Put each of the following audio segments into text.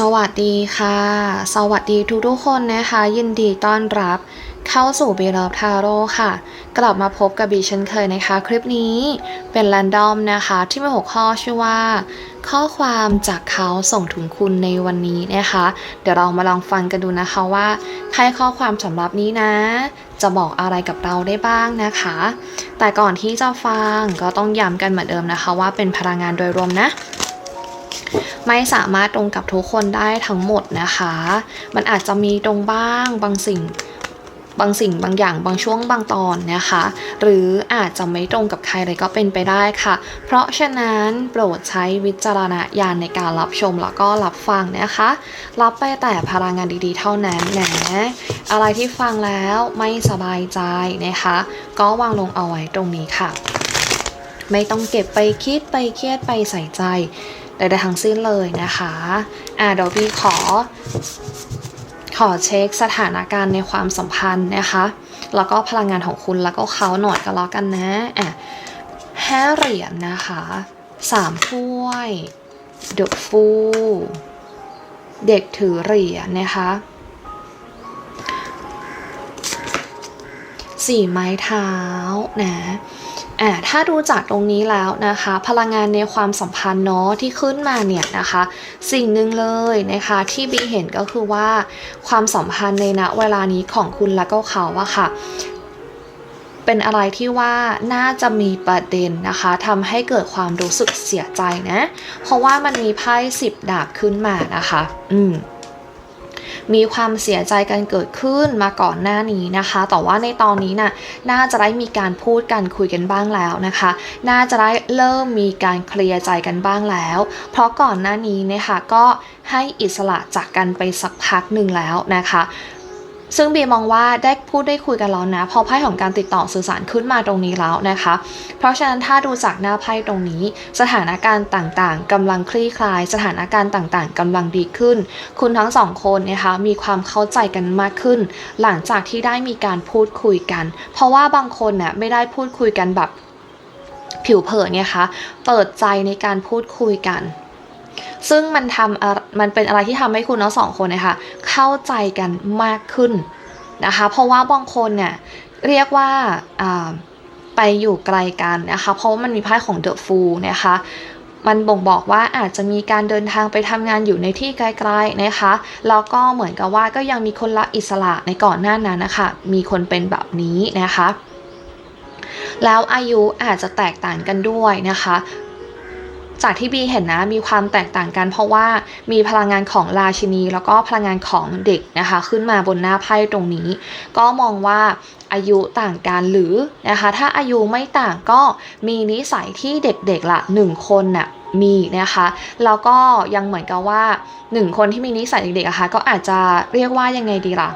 สวัสดีค่ะ สวัสดีทุกทุกๆคนนะคะ ยินดีต้อนรับ เข้าสู่บีล v ทาโร่ค่ะ กลับมาพบกับบีเช่นเคยนะคะ คลิปนี้เป็นแรนดอมนะคะ ที่มีหัวข้อชื่อว่า ข้อความจากเขาส่งถึงคุณในวันนี้นะคะ เดี๋ยวเรามาลองฟังกันดูนะคะว่าไพ่ข้อความสำหรับนี้นะ จะบอกอะไรกับเราได้บ้างนะคะ แต่ก่อนที่จะฟังก็ต้องย้ำกันเหมือนเดิมนะคะ ว่าเป็นพลังงานโดยรวมนะไม่สามารถตรงกับทุกคนได้ทั้งหมดนะคะ มันอาจจะมีตรงบ้างบางสิ่ง บางสิ่งบางอย่างบางช่วงบางตอนนะคะ หรืออาจจะไม่ตรงกับใครเลยก็เป็นไปได้ค่ะ เพราะฉะนั้นโปรดใช้วิจารณญาณในการรับชมแล้วก็รับฟังนะคะ รับไปแต่พลังงานดีๆ เท่านั้นนะอะไรที่ฟังแล้วไม่สบายใจนะคะ ก็วางลงเอาไว้ตรงนี้ค่ะ ไม่ต้องเก็บไปคิดไปเครียดไปใส่ใจใดๆทั้งสิ้นเลยนะคะ อ่าเดี๋ยวพี่ขอ ขอเช็คสถานการณ์ในความสัมพันธ์นะคะ แล้วก็พลังงานของคุณแล้วก็เขาหน่อยก็แล้วกันนะอะห้าเหรียญนะคะสามถ้วยเดอะฟูเด็กถือเหรียญนะคะสี่ไม้เท้านะ อ่าถ้าดูจากตรงนี้แล้วนะคะ พลังงานในความสัมพันธ์เนาะที่ขึ้นมาเนี่ยนะคะ สิ่งหนึ่งเลยนะคะที่บีเห็นก็คือว่าความสัมพันธ์ในณเวลานี้ของคุณและก็เขาอะค่ะเป็นอะไรที่ว่าน่าจะมีประเด็นนะคะทำให้เกิดความรู้สึกเสียใจนะ เพราะว่ามันมีไพ่สิบดาบขึ้นมานะคะ อืม มีความเสียใจกันเกิดขึ้นมาก่อนหน้านี้นะคะ แต่ว่าในตอนนี้น่ะน่าจะได้มีการพูดกันคุยกันบ้างแล้วนะคะ น่าจะได้เริ่มมีการเคลียร์ใจกันบ้างแล้ว เพราะก่อนหน้านี้นะคะก็ให้อิสระจากกันไปสักพักหนึ่งแล้วนะคะ ซึ่งบีมองว่าได้พูดได้คุยกันแล้วนะ พอไพ่ของการติดต่อสื่อสารขึ้นมาตรงนี้แล้วนะคะ เพราะฉะนั้นถ้าดูจากหน้าไพ่ตรงนี้ สถานการณ์ต่างๆกำลังคลี่คลาย สถานการณ์ต่างๆกำลังดีขึ้น คุณทั้งสองคนนะคะมีความเข้าใจกันมากขึ้น หลังจากที่ได้มีการพูดคุยกัน เพราะว่าบางคนน่ะไม่ได้พูดคุยกันแบบผิวเผินไงคะเปิดใจในการพูดคุยกัน ซึ่งมันทำมันเป็นอะไรที่ทำให้คุณทั้งสองคนนะคะเข้าใจกันมากขึ้นนะคะ เพราะว่าบางคนเนี่ยเรียกว่าไปอยู่ไกลกันนะคะ เพราะว่ามันมีไพ่ของเดอะฟูนะคะมันบ่งบอกว่าอาจจะมีการเดินทางไปทำงานอยู่ในที่ไกลๆนะคะ แล้วก็เหมือนกับว่าก็ยังมีคนละอิสระในก่อนหน้านั้นนะคะ มีคนเป็นแบบนี้นะคะ แล้วอายุอาจจะแตกต่างกันด้วยนะคะ จากที่บีเห็นนะมีความแตกต่างกัน เพราะว่ามีพลังงานของราชินี แล้วก็พลังงานของเด็กนะคะ ขึ้นมาบนหน้าไพ่ตรงนี้ ก็มองว่าอายุต่างกันหรือนะคะ ถ้าอายุไม่ต่างก็มีนิสัยที่เด็กๆละหนึ่งคนน่ะมีนะคะแล้วก็ยังเหมือนกับว่าหนึ่งคนที่มีนิสัยเด็กๆอะคะก็อาจจะเรียกว่ายังไงดีล่ะ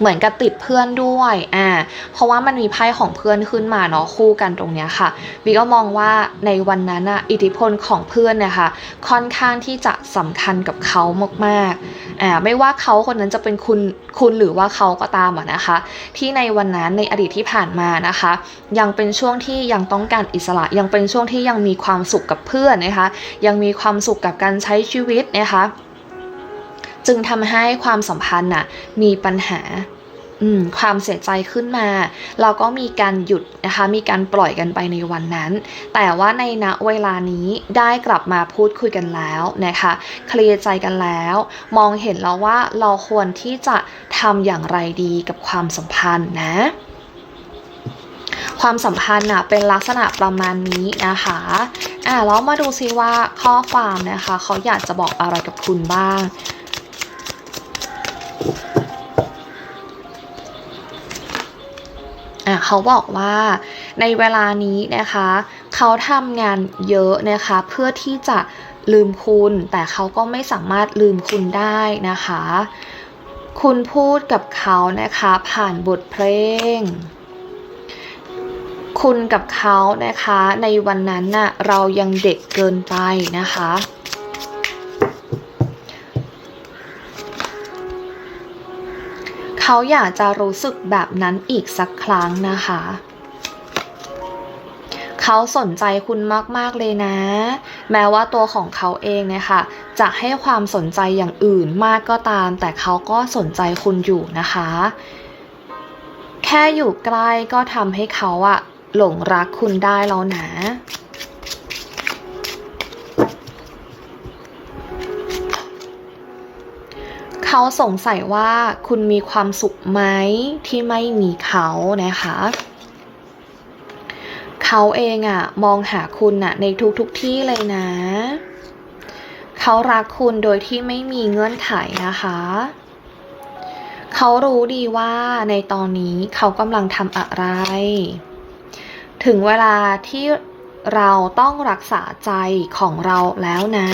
เหมือนกับติดเพื่อนด้วย อ่า เพราะว่ามันมีไพ่ของเพื่อนขึ้นมาเนาะคู่กันตรงเนี้ยค่ะบีก็มองว่าในวันนั้นอะอิทธิพลของเพื่อนนะคะค่อนข้างที่จะสำคัญกับเขามากๆ อ่า ไม่ว่าเขาคนนั้นจะเป็นคุณ คุณหรือว่าเขาก็ตามอะนะคะ ที่ในวันนั้นในอดีตที่ผ่านมานะคะ ยังเป็นช่วงที่ยังต้องการอิสระ ยังเป็นช่วงที่ยังมีความสุขกับเพื่อนนะคะ ยังมีความสุขกับการใช้ชีวิตนะคะ จึงทำให้ความสัมพันธ์น่ะมีปัญหาความเสียใจขึ้นมา เราก็มีการหยุดนะคะ มีการปล่อยกันไปในวันนั้น แต่ว่าในณเวลานี้ได้กลับมาพูดคุยกันแล้วนะคะ เคลียร์ใจกันแล้ว มองเห็นแล้วว่าเราควรที่จะทำอย่างไรดีกับความสัมพันธ์นะ ความสัมพันธ์น่ะเป็นลักษณะประมาณนี้นะคะอ่าแล้วมาดูซิว่าข้อความนะคะ เขาอยากจะบอกอะไรกับคุณบ้าง เขาบอกว่าในเวลานี้นะคะ เขาทำงานเยอะนะคะ เพื่อที่จะลืมคุณ แต่เขาก็ไม่สามารถลืมคุณได้นะคะ คุณพูดกับเขานะคะผ่านบทเพลง คุณกับเขานะคะ ในวันนั้นน่ะเรายังเด็กเกินไปนะคะ เขาอยากจะรู้สึกแบบนั้นอีกสักครั้งนะคะ เขาสนใจคุณมาก ๆ เลยนะ แม้ว่าตัวของเขาเองเนี่ยค่ะ จะให้ความสนใจอย่างอื่นมากก็ตาม แต่เขาก็สนใจคุณอยู่นะคะ แค่อยู่ใกล้ก็ทำให้เขาอะหลงรักคุณได้แล้วนะ เขาสงสัยว่าคุณมีความสุขไหมที่ไม่มีเขานะคะ เขาเองอะมองหาคุณอะในทุกๆทที่เลยนะ เขารักคุณโดยที่ไม่มีเงื่อนไขนะคะเขารู้ดีว่าในตอนนี้เขากำลังทำอะไร ถึงเวลาที่เราต้องรักษาใจของเราแล้วนะ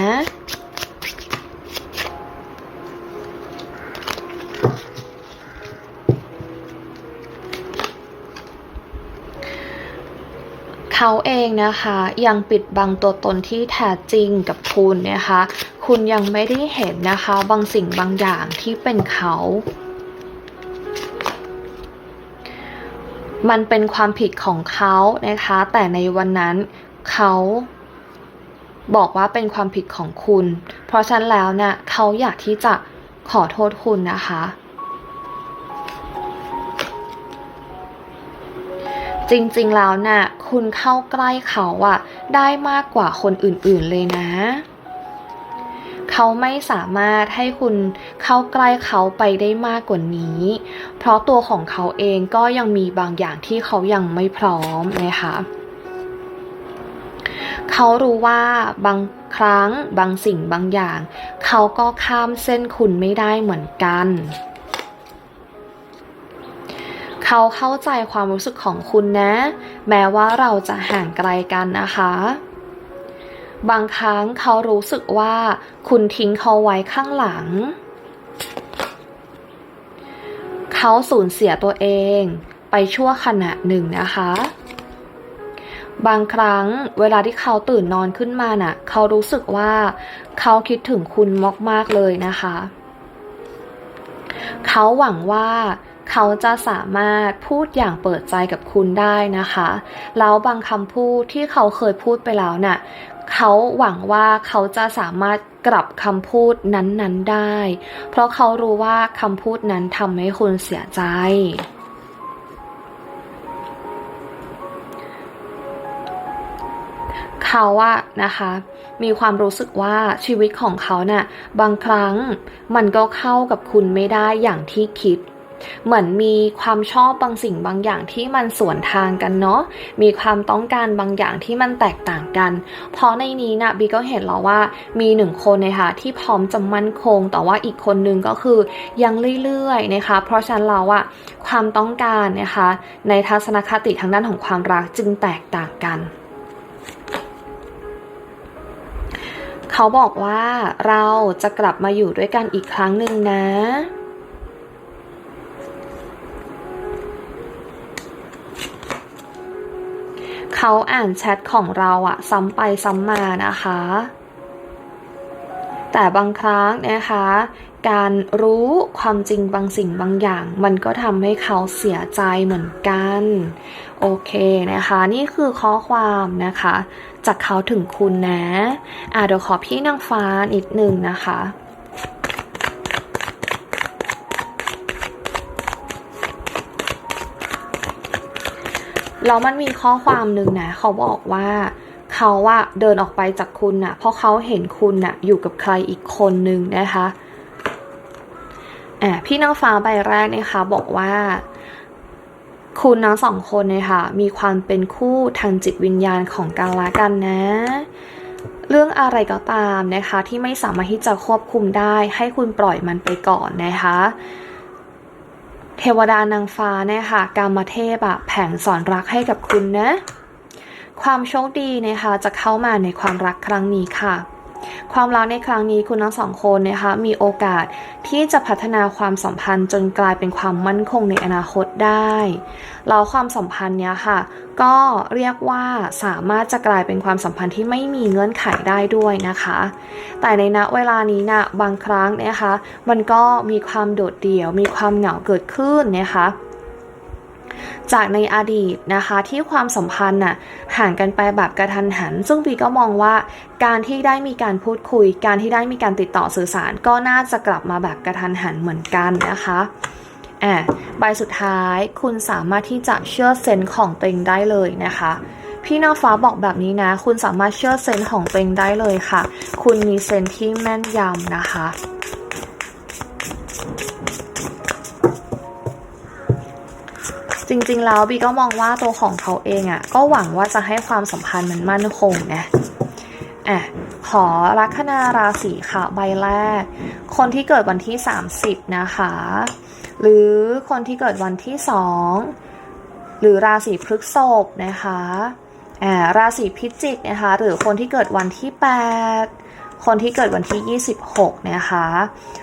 เขาเองนะคะยังปิดบังตัวตนที่แท้จริงกับคุณนะคะ คุณยังไม่ได้เห็นนะคะบางสิ่งบางอย่างที่เป็นเขา มันเป็นความผิดของเขานะคะ แต่ในวันนั้นเขาบอกว่าเป็นความผิดของคุณ เพราะฉะนั้นแล้วเนี่ยเขาอยากที่จะขอโทษคุณนะคะ จริงๆแล้วน่ะคุณเข้าใกล้เขาอะได้มากกว่าคนอื่นๆเลยนะ เขาไม่สามารถให้คุณเข้าใกล้เขาไปได้มากกว่านี้ เพราะตัวของเขาเองก็ยังมีบางอย่างที่เขายังไม่พร้อมนะคะเขารู้ว่าบางครั้งบางสิ่งบางอย่าง เขาก็ข้ามเส้นคุณไม่ได้เหมือนกัน เขาเข้าใจความรู้สึกของคุณนะ แม้ว่าเราจะห่างไกลกันนะคะ บางครั้งเขารู้สึกว่าคุณทิ้งเขาไว้ข้างหลัง เขาสูญเสียตัวเองไปชั่วขณะหนึ่งนะคะ บางครั้งเวลาที่เขาตื่นนอนขึ้นมาน่ะ เขารู้สึกว่าเขาคิดถึงคุณมากๆเลยนะคะ เขาหวังว่า เขาจะสามารถพูดอย่างเปิดใจกับคุณได้นะคะ แล้วบางคำพูดที่เขาเคยพูดไปแล้วน่ะเขาหวังว่าเขาจะสามารถกลับคำพูดนั้นๆได้ เพราะเขารู้ว่าคำพูดนั้นทำให้คุณเสียใจเขาอะนะคะมีความรู้สึกว่าชีวิตของเขาเนะ่ะบางครั้งมันก็เข้ากับคุณไม่ได้อย่างที่คิด เหมือนมีความชอบบางสิ่งบางอย่างที่มันสวนทางกันเนาะมีความต้องการบางอย่างที่มันแตกต่างกัน เพราะในนี้นะบีก็เห็นแล้วว่ามีหนึ่งคนนะคะที่พร้อมจะมั่นคง แต่ว่าอีกคนนึงก็คือยังเรื่อยๆนะคะ เพราะฉะนั้นเราอะความต้องการนะคะ ในทัศนคติทางด้านของความรักจึงแตกต่างกันเขาบอกว่าเราจะกลับมาอยู่ด้วยกันอีกครั้งหนึ่งนะ เขาอ่านแชทของเราอะซ้ำไปซ้ำมานะคะ แต่บางครั้งนะคะ การรู้ความจริงบางสิ่งบางอย่าง มันก็ทำให้เขาเสียใจเหมือนกัน โอเคนะคะ นี่คือข้อความนะคะ จากเขาถึงคุณนะ อะเดี๋ยวขอพี่นางฟ้านิดหนึ่งนะคะ แล้วมันมีข้อความหนึ่งนะ เขาบอกว่าเขาว่าเดินออกไปจากคุณนะ่ะ เพราะเขาเห็นคุณนะ่ะอยู่กับใครอีกคนนึงนะคะอะพี่นางฟ้าใบแรกนะคะบอกว่า คุณทั้งสองคนเนี่ยค่ะมีความเป็นคู่ทางจิตวิญญาณของกันและกันนะ เรื่องอะไรก็ตามนะคะ ที่ไม่สามารถที่จะควบคุมได้ให้คุณปล่อยมันไปก่อนนะคะ เทวดานางฟ้าเนี่ยค่ะกามเทพอะแผงสอนรักให้กับคุณนะ ความโชคดีนะคะจะเข้ามาในความรักครั้งนี้ค่ะ ความรักในครั้งนี้คุณทั้งสองคนนะคะ มีโอกาสที่จะพัฒนาความสัมพันธ์จนกลายเป็นความมั่นคงในอนาคตได้แล้วความสัมพันธ์เนี้ยค่ะ ก็เรียกว่าสามารถจะกลายเป็นความสัมพันธ์ที่ไม่มีเงื่อนไขได้ด้วยนะคะ แต่ในณเวลานี้นะบางครั้งนะคะ มันก็มีความโดดเดี่ยว มีความเหงาเกิดขึ้นนะคะ จากในอดีตนะคะที่ความสัมพันธ์น่ะห่างกันไปแบบกระทันหัน ซึ่งบีก็มองว่าการที่ได้มีการพูดคุย การที่ได้มีการติดต่อสื่อสาร ก็น่าจะกลับมาแบบกระทันหันเหมือนกันนะคะอะใบสุดท้ายคุณสามารถที่จะเชื่อเซนของตัวเองได้เลยนะคะพี่นางฟ้าบอกแบบนี้นะ คุณสามารถเชื่อเซนของตัวเองได้เลยค่ะ คุณมีเซนที่แม่นยำนะคะ จริงๆ แล้วบีก็มองว่าตัวของเขาเองอะ่ะก็หวังว่าจะให้ความสัมพันธ์มันมั่นคงนะอะขอลัคนาราศีค่ะใบแรก คนที่เกิดวันที่ 30 นะคะ หรือคนที่เกิดวันที่ 2 หรือราศีพฤกษภนะคะอ่าราศีพิจิกนะคะ หรือคนที่เกิดวันที่ 8 คนที่เกิดวันที่ 26 นะคะ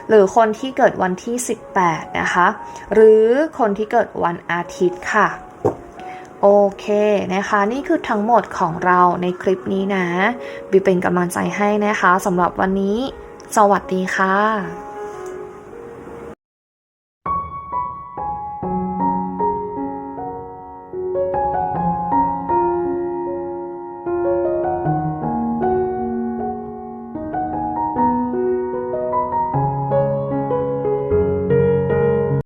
หรือคนที่เกิดวันที่ 18 นะคะ หรือคนที่เกิดวันอาทิตย์ค่ะ โอเคนะคะ นี่คือทั้งหมดของเราในคลิปนี้นะ บิเป็นกำลังใจให้นะคะสำหรับวันนี้ สวัสดีค่ะ